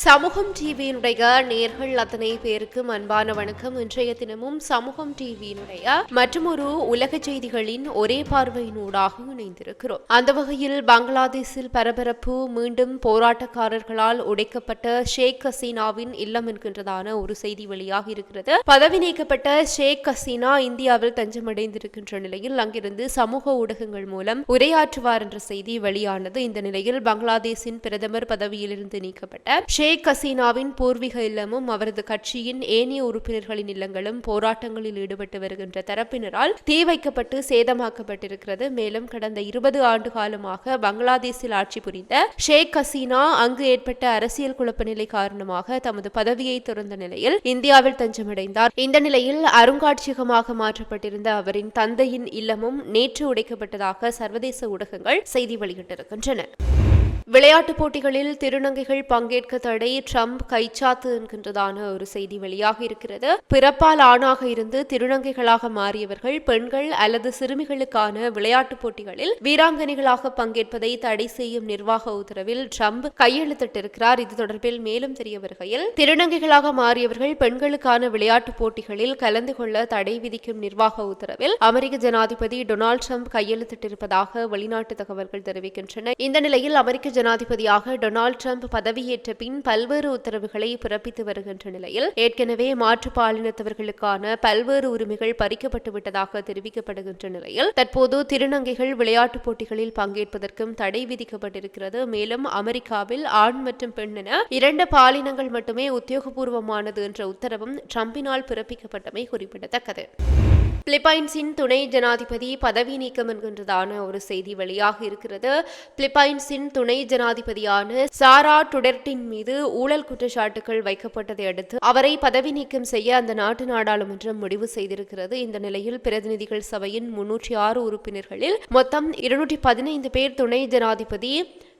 சமூகம் டிவியினுடைய நேர்கள் அத்தனை பேருக்கும் அன்பான வணக்கம். இன்றைய தினமும் சமூகம் டிவியினுடைய மற்றொரு உலக செய்திகளின் ஒரே பார்வையினூடாக இணைந்திருக்கிறோம். அந்த வகையில் பங்களாதேஷில் பரபரப்பு மீண்டும் போராட்டக்காரர்களால் உடைக்கப்பட்ட ஷேக் ஹசீனாவின் இல்லம் என்கின்றதான ஒரு செய்தி வெளியாக இருக்கிறது. பதவி நீக்கப்பட்ட ஷேக் ஹசீனா இந்தியாவில் தஞ்சமடைந்திருக்கின்ற நிலையில் அங்கிருந்து சமூக ஊடகங்கள் மூலம் உரையாற்றுவார் என்ற செய்தி வெளியானது. இந்த நிலையில் பங்களாதேஷின் பிரதமர் பதவியிலிருந்து நீக்கப்பட்ட ஷேக் ஷேக் ஹசீனாவின் பூர்வீக இல்லமும் அவரது கட்சியின் ஏனைய உறுப்பினர்களின் இல்லங்களும் போராட்டங்களில் ஈடுபட்டு வருகின்ற தரப்பினரால் தீ வைக்கப்பட்டு சேதமாக்கப்பட்டிருக்கிறது. மேலும் கடந்த இருபது ஆண்டு காலமாக பங்களாதேஷில் ஆட்சி புரிந்த ஷேக் ஹசீனா அங்கு ஏற்பட்ட அரசியல் குழப்ப நிலை காரணமாக தமது பதவியை துறந்த நிலையில் இந்தியாவில் தஞ்சமடைந்தார். இந்த நிலையில் அருங்காட்சியகமாக மாற்றப்பட்டிருந்த அவரின் தந்தையின் இல்லமும் நேற்று உடைக்கப்பட்டதாக சர்வதேச ஊடகங்கள் செய்தி வெளியிட்டிருக்கின்றன. விளையாட்டுப் போட்டிகளில் திருநங்கைகள் பங்கேற்க தடை. ட்ரம்ப் கைச்சாத்து என்கின்றதான ஒரு செய்தி வெளியாக இருக்கிறது. பிறப்பால் ஆணாக இருந்து திருநங்கைகளாக மாறியவர்கள் பெண்கள் அல்லது சிறுமிகளுக்கான விளையாட்டுப் போட்டிகளில் வீராங்கனைகளாக பங்கேற்பதை தடை செய்யும் நிர்வாக உத்தரவில் ட்ரம்ப் கையெழுத்திட்டிருக்கிறார். இது தொடர்பில் மேலும் தெரிய வருகையில் திருநங்கைகளாக மாறியவர்கள் பெண்களுக்கான விளையாட்டுப் போட்டிகளில் கலந்து கொள்ள தடை விதிக்கும் நிர்வாக உத்தரவில் அமெரிக்க ஜனாதிபதி டொனால்டு ட்ரம்ப் கையெழுத்திட்டிருப்பதாக வெளிநாட்டு தகவல்கள் தெரிவிக்கின்றன. இந்த நிலையில் அமெரிக்க ஜனாதிபதியாக டொனால்டு ட்ரம்ப் பதவியேற்ற பின் பல்வேறு உத்தரவுகளை பிறப்பித்து வருகின்ற நிலையில் ஏற்கனவே மாற்று பாலினத்தவர்களுக்கான பல்வேறு உரிமைகள் பறிக்கப்பட்டு விட்டதாக தெரிவிக்கப்படுகின்ற நிலையில் தற்போது திருநங்கைகள் விளையாட்டுப் போட்டிகளில் பங்கேற்பதற்கும் தடை விதிக்கப்பட்டிருக்கிறது. மேலும் அமெரிக்காவில் ஆண் மற்றும் பெண் என இரண்டு பாலினங்கள் மட்டுமே உத்தியோகபூர்வமானது என்ற உத்தரவும் ட்ரம்பினால் பிறப்பிக்கப்பட்டமை குறிப்பிடத்தக்கது. பிலிப்பைன்ஸின் துணை ஜனாதிபதி பதவி நீக்கம் என்கின்றதான ஒரு செய்தி வெளியாக இருக்கிறது. பிலிப்பைன்ஸின் துணை ஜனாதிபதியான சாரா டுடெர்டின் மீது ஊழல் குற்றச்சாட்டுகள் வைக்கப்பட்டதை அடுத்து அவரை பதவி நீக்கம் செய்ய அந்த நாட்டு நாடாளுமன்றம் முடிவு செய்திருக்கிறது. இந்த நிலையில் பிரதிநிதிகள் சபையின் முன்னூற்றி ஆறு உறுப்பினர்களில் மொத்தம் இருநூற்றி பதினைந்து பேர் துணை ஜனாதிபதி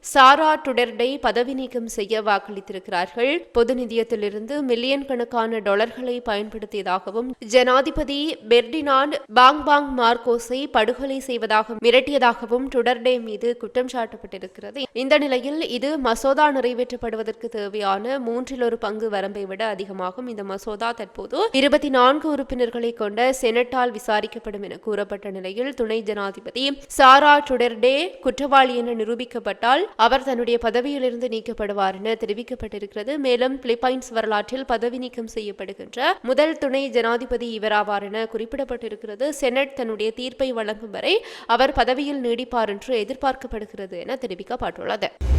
சாரா டுடெர்டை பதவி நீக்கம் செய்ய வாக்களித்திருக்கிறார்கள். பொது நிதியத்திலிருந்து மில்லியன் கணக்கான டாலர்களை பயன்படுத்தியதாகவும் ஜனாதிபதி பெர்டினாண்ட் பாங் பாங் மார்க்கோஸை படுகொலை செய்வதாக மிரட்டியதாகவும் டுடர்டே மீது குற்றம் சாட்டப்பட்டிருக்கிறது. இந்த நிலையில் இது மசோதா நிறைவேற்றப்படுவதற்கு தேவையான மூன்றில் ஒரு பங்கு வரம்பை விட அதிகமாகும். இந்த மசோதா தற்போது இருபத்தி நான்கு உறுப்பினர்களை கொண்ட செனட்டால் விசாரிக்கப்படும் என கூறப்பட்ட நிலையில் துணை ஜனாதிபதி சாரா டுடெர்டே குற்றவாளி என நிரூபிக்கப்பட்டால் அவர் தன்னுடைய பதவியிலிருந்து நீக்கப்படுவார் என தெரிவிக்கப்பட்டிருக்கிறது. மேலும் பிலிப்பைன்ஸ் வரலாற்றில் பதவி நீக்கம் செய்யப்படுகின்ற முதல் துணை ஜனாதிபதி இவராவார் என குறிப்பிடப்பட்டிருக்கிறது. செனட் தன்னுடைய தீர்ப்பை வழங்கும் வரை அவர் பதவியில் நீடிப்பார் என்று எதிர்பார்க்கப்படுகிறது என தெரிவிக்கப்பட்டுள்ளது.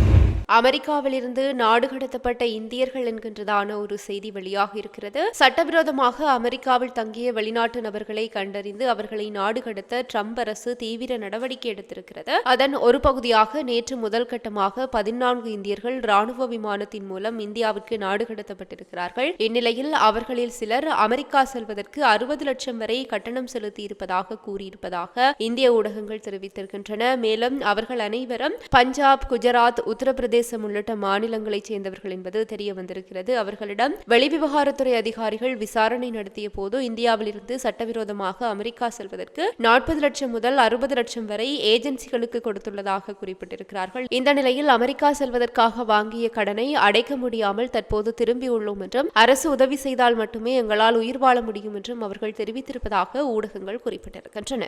அமெரிக்காவிலிருந்து நாடு கடத்தப்பட்ட இந்தியர்கள் என்கின்றதான ஒரு செய்தி வெளியாக இருக்கிறது. சட்டவிரோதமாக அமெரிக்காவில் தங்கிய வெளிநாட்டு நபர்களை கண்டறிந்து அவர்களை நாடு கடத்த ட்ரம்ப் அரசு தீவிர நடவடிக்கை எடுத்திருக்கிறது. அதன் ஒரு பகுதியாக நேற்று முதல் கட்டமாக பதினான்கு இந்தியர்கள் ராணுவ விமானத்தின் மூலம் இந்தியாவிற்கு நாடு கடத்தப்பட்டிருக்கிறார்கள். இந்நிலையில் அவர்களில் சிலர் அமெரிக்கா செல்வதற்கு அறுபது லட்சம் வரை கட்டணம் செலுத்தியிருப்பதாக கூறியிருப்பதாக இந்திய ஊடகங்கள் தெரிவித்திருக்கின்றன. மேலும் அவர்கள் அனைவரும் பஞ்சாப் குஜராத் உத்தரப்பிரதேச உத்தரப்பிரதேசம் உள்ளிட்ட மாநிலங்களைச் சேர்ந்தவர்கள் என்பது தெரிய வந்திருக்கிறது அவர்களிடம் வெளிவிவகாரத்துறை அதிகாரிகள் விசாரணை நடத்திய போது இந்தியாவிலிருந்து சட்டவிரோதமாக அமெரிக்கா செல்வதற்கு நாற்பது லட்சம் முதல் அறுபது லட்சம் வரை ஏஜென்சிகளுக்கு கொடுத்துள்ளதாக குறிப்பிட்டிருக்கிறார்கள். இந்த நிலையில் அமெரிக்கா செல்வதற்காக வாங்கிய கடனை அடைக்க முடியாமல் தற்போது திரும்பியுள்ளோம் என்றும் அரசு உதவி செய்தால் மட்டுமே எங்களால் உயிர் வாழ முடியும் என்றும் அவர்கள் தெரிவித்திருப்பதாக ஊடகங்கள் குறிப்பிட்டிருக்கின்றன.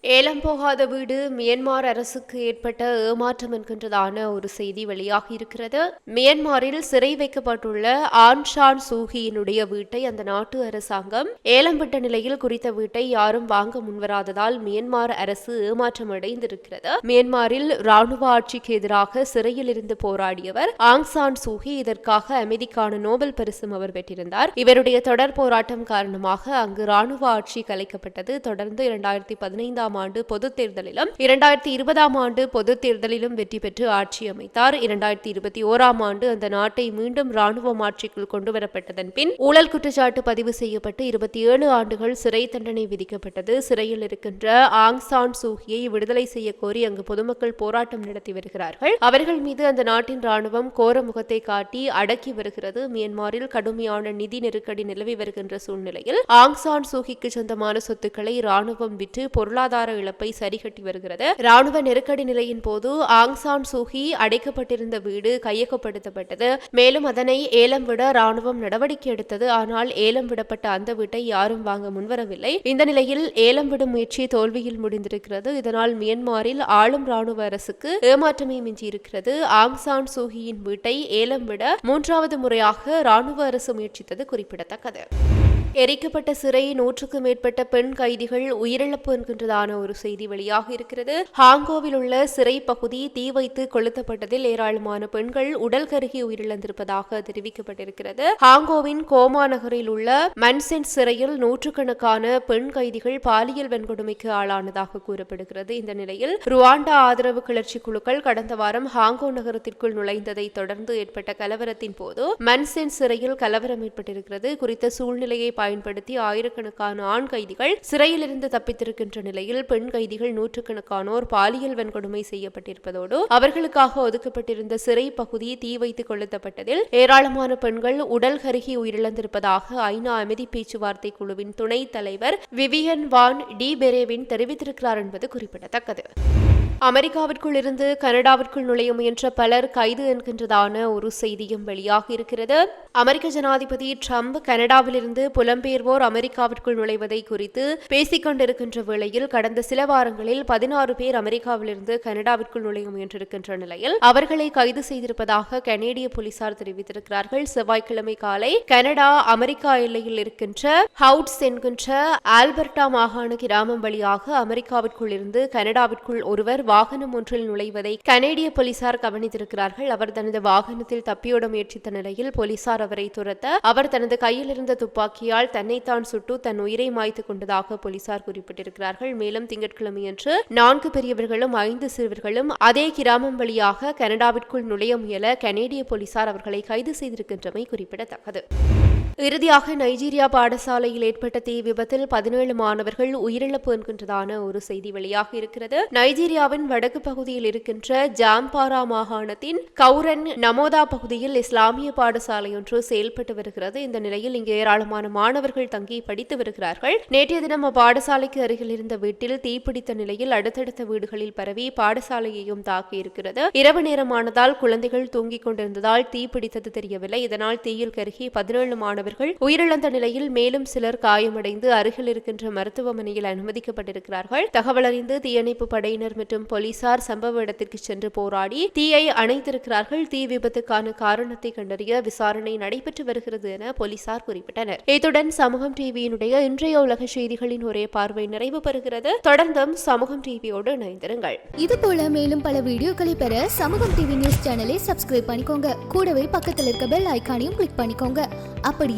ஏலம் போகாத வீடு மியன்மார் அரசுக்கு ஏற்பட்ட ஏமாற்றம் என்கின்றதான ஒரு செய்தி வெளியாகி இருக்கிறது. மியன்மாரில் சிறை வைக்கப்பட்டுள்ள ஆன்ஷான் சூகியினுடைய வீட்டை அந்த நாட்டு அரசாங்கம் ஏலம் விட்ட நிலையில் குறித்த வீட்டை யாரும் வாங்க முன்வராததால் மியன்மார் அரசு ஏமாற்றம் அடைந்திருக்கிறது. மியன்மாரில் ராணுவ ஆட்சிக்கு எதிராக சிறையில் இருந்து போராடியவர் ஆங் சான் சூகி இதற்காக அமைதிக்கான நோபல் பரிசும் அவர் பெற்றிருந்தார். இவருடைய தொடர் போராட்டம் காரணமாக அங்கு ராணுவ ஆட்சி கலைக்கப்பட்டது. தொடர்ந்து இரண்டாயிரத்தி பதினைந்தாம் இரண்டாம் ஆண்டு பொதுத் தேர்தலிலும் இரண்டாயிரத்தி இருபதாம் ஆண்டு பொதுத் தேர்தலிலும் வெற்றி பெற்று ஆட்சி அமைத்தார். இரண்டாயிரத்தி இருபத்தி ஓராம் ஆண்டு அந்த நாட்டை மீண்டும் ராணுவ ஆட்சிக்குள் கொண்டுவரப்பட்டதன் பின் ஊழல் குற்றச்சாட்டு பதிவு செய்யப்பட்டு இருபத்தி ஏழு ஆண்டுகள் சிறை தண்டனை விதிக்கப்பட்டது. சிறையில் இருக்கின்ற ஆங் சான் சூகியை விடுதலை செய்ய கோரி அங்கு பொதுமக்கள் போராட்டம் நடத்தி வருகிறார்கள். அவர்கள் மீது அந்த நாட்டின் ராணுவம் கோர முகத்தை காட்டி அடக்கி வருகிறது. மியான்மரில் கடுமையான நிதி நெருக்கடி நிலவி வருகின்ற சூழ்நிலையில் ஆங் சான் சூகிக்கு சொந்தமான சொத்துக்களை ராணுவம் விற்று பொருளாதார பொருளாதார இழப்பை சரிகட்டி வருகிறது. ராணுவ நெருக்கடி நிலையின் போது ஆங் சான் சூகி அடைக்கப்பட்டிருந்த வீடு கையகப்படுத்தப்பட்டது. மேலும் அதனை ஏலம் விட ராணுவம் நடவடிக்கை எடுத்தது. ஆனால் ஏலம் விடப்பட்ட அந்த வீட்டை யாரும் வாங்க முன்வரவில்லை. இந்த நிலையில் ஏலம் விடும் முயற்சி தோல்வியில் முடிந்திருக்கிறது. இதனால் மியன்மாரில் ஆளும் ராணுவ அரசுக்கு ஏமாற்றமே மிஞ்சியிருக்கிறது ஆங் சான் சூகியின் வீட்டை ஏலம் விட மூன்றாவது முறையாக ராணுவ அரசு முயற்சித்தது குறிப்பிடத்தக்கது. எரிக்கப்பட்ட சிறையை நூற்றுக்கும் மேற்பட்ட பெண் கைதிகள் உயிரிழப்பு என்கின்றதான ஒரு செய்தி வெளியாக இருக்கிறது. ஹாங்கோவில் உள்ள சிறை பகுதி தீ வைத்து கொளுத்தப்பட்டதில் ஏராளமான பெண்கள் உடல் கருகி உயிரிழந்திருப்பதாக தெரிவிக்கப்பட்டிருக்கிறது. ஹாங்கோவின் கோமா நகரில் உள்ள மன்சென் சிறையில் நூற்றுக்கணக்கான பெண் கைதிகள் பாலியல் வன்கொடுமைக்கு ஆளானதாக கூறப்படுகிறது. இந்த நிலையில் ருவாண்டா ஆதரவு கிளர்ச்சி குழுக்கள் கடந்த வாரம் ஹாங்கோ நகரத்திற்குள் நுழைந்ததை தொடர்ந்து ஏற்பட்ட கலவரத்தின் போது மன்சென் சிறையில் கலவரம் ஏற்பட்டிருக்கிறது. குறித்த சூழ்நிலையை பயன்படுத்தி ஆயிரக்கணக்கான ஆண் கைதிகள் சிறையிலிருந்து தப்பித்திருக்கின்ற நிலையில் பெண் கைதிகள் நூற்றுக்கணக்கானோர் பாலியல் வன்கொடுமை செய்யப்பட்டிருப்பதோடு அவர்களுக்காக ஒதுக்கப்பட்டிருந்த சிறை பகுதி தீ வைத்து கொளுத்தப்பட்டதில் ஏராளமான பெண்கள் உடல் கருகி உயிரிழந்திருப்பதாக ஐநா அமைதி பேச்சுவார்த்தை குழுவின் துணைத் தலைவர் விவியன் வான் டி பெரேவின் தெரிவித்திருக்கிறார் என்பது குறிப்பிடத்தக்கது. அமெரிக்காவிற்குள் இருந்து கனடாவிற்குள் நுழைய முயன்ற பலர் கைது என்கின்றதான ஒரு செய்தியும் வெளியாக இருக்கிறது. அமெரிக்க ஜனாதிபதி ட்ரம்ப் கனடாவிலிருந்து புலம்பெயர்வோர் அமெரிக்காவிற்குள் நுழைவதை குறித்து பேசிக் கொண்டிருக்கின்ற வேளையில் கடந்த சில வாரங்களில் பதினாறு பேர் அமெரிக்காவிலிருந்து கனடாவிற்குள் நுழைய முயன்றிருக்கின்ற நிலையில் அவர்களை கைது செய்திருப்பதாக கனேடிய போலீசார் தெரிவித்திருக்கிறார்கள். செவ்வாய்க்கிழமை காலை கனடா அமெரிக்கா எல்லையில் இருக்கின்ற ஹவுட்ஸ் என்கின்ற ஆல்பர்டா மாகாண கிராமம் வழியாக அமெரிக்காவிற்குள் இருந்து கனடாவிற்குள் ஒருவர் வாகனம் ஒன்றில் நுழைவதை கனேடிய போலீசார் கவனித்திருக்கிறார்கள். அவர் தனது வாகனத்தில் தப்பியோட முயற்சித்த நிலையில் போலீசார் அவரை துரத்த அவர் தனது கையில் இருந்த துப்பாக்கியால் தன்னைத்தான் சுட்டு தன் உயிரை மாய்த்து கொண்டதாக போலீசார் குறிப்பிட்டிருக்கிறார்கள். மேலும் திங்கட்கிழமையன்று நான்கு பெரியவர்களும் ஐந்து சிறுவர்களும் அதே கிராமம் வழியாக கனடாவிற்குள் நுழைய முயல கனேடிய போலீசார் அவர்களை கைது செய்திருக்கின்றமை குறிப்பிடத்தக்கது. இறுதியாக நைஜீரியா பாடசாலையில் ஏற்பட்ட தீ விபத்தில் பதினேழு மாணவர்கள் உயிரிழப்பு என்கின்றதான ஒரு செய்தி வெளியாக இருக்கிறது. நைஜீரியாவின் வடக்கு பகுதியில் இருக்கின்ற ஜாம்பாரா மாகாணத்தின் கவுரன் நமோதா பகுதியில் இஸ்லாமிய பாடசாலை ஒன்று செயல்பட்டு வருகிறது. இந்த நிலையில் இங்கு ஏராளமான மாணவர்கள் தங்கி படித்து வருகிறார்கள். நேற்றைய தினம் அப்பாடசாலைக்கு அருகில் இருந்த வீட்டில் தீப்பிடித்த நிலையில் அடுத்தடுத்த வீடுகளில் பரவி பாடசாலையையும் தாக்கியிருக்கிறது இரவு நேரமானதால் குழந்தைகள் தூங்கிக் கொண்டிருந்ததால் தீ பிடித்தது தெரியவில்லை. இதனால் தீயில் கருகி பதினேழு மாணவர்கள் உயிரிழந்த நிலையில் மேலும் சிலர் காயமடைந்து அருகில் இருக்கின்ற மருத்துவமனையில் அனுமதிக்கப்பட்டிருக்கிறார்கள். தகவல் அறிந்து தீயணைப்பு படையினர் மற்றும் போலீசார் சம்பவ இடத்திற்கு சென்று போராடி தீயை அணைத்திருக்கிறார்கள். தீ விபத்துக்கான காரணத்தை கண்டறிய விசாரணை நடைபெற்று வருகிறது என போலீசார் குறிப்பிட்டனர். இத்துடன் சமூகம் டிவியினுடைய இன்றைய உலக செய்திகளின் ஒரே பார்வை நிறைவு பெறுகிறது. தொடர்ந்தும் சமூகம் டிவியோடு இணைந்திருங்கள். இது போல மேலும் பல வீடியோக்களை பெற சமூகம் டிவி நியூஸ் சேனலை சப்ஸ்கிரைப் பண்ணிக்கோங்க. கூடவே பக்கத்தில் இருக்க பெல் ஐக்கானையும் கிளிக் பண்ணிக்கோங்க. அப்படி